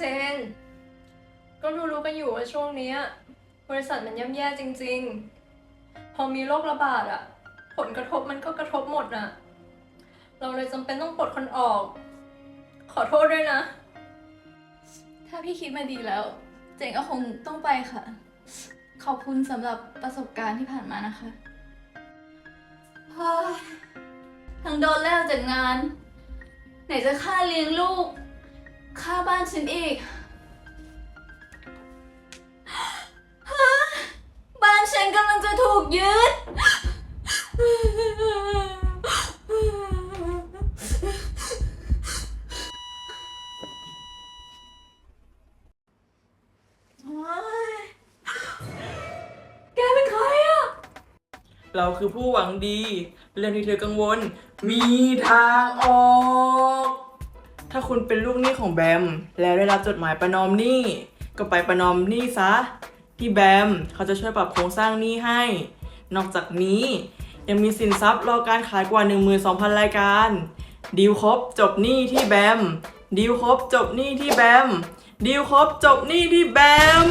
เจน ก็รู้ๆกันอยู่ว่าช่วงเนี้ยบริษัทมันย่ำแย่จริง ๆ พอมีโรคระบาดอะผลกระทบมันก็กระทบหมดอะเราเลยจำเป็นต้องปลดคนออก ขอโทษด้วยนะ ถ้าพี่คิดมาดีแล้ว เจนก็คงต้องไปค่ะ ขอบคุณสำหรับประสบการณ์ที่ผ่านมานะคะเฮ้ยทั้งโดนไล่ออกจากงาน ไหนจะค่าเลี้ยงลูก บ้านฉันอีก บ้านฉันกำลังจะถูกยึด แกเป็นใครอะเราคือผู้หวังดี เรื่องที่เธอกังวล มีทางออก คุณเป็นลูกหนี้ของแบม แล้วได้รับจดหมายประนอมหนี้ ก็ไปประนอมหนี้ซะ ที่แบมเขาจะช่วยปรับโครงสร้างหนี้ให้ นอกจากนี้ยังมีสินทรัพย์รอการขายกว่า 12,000 รายการ ดีลครบจบหนี้ที่แบม ดีลครบจบหนี้ที่แบม ดีลครบจบหนี้ที่แบม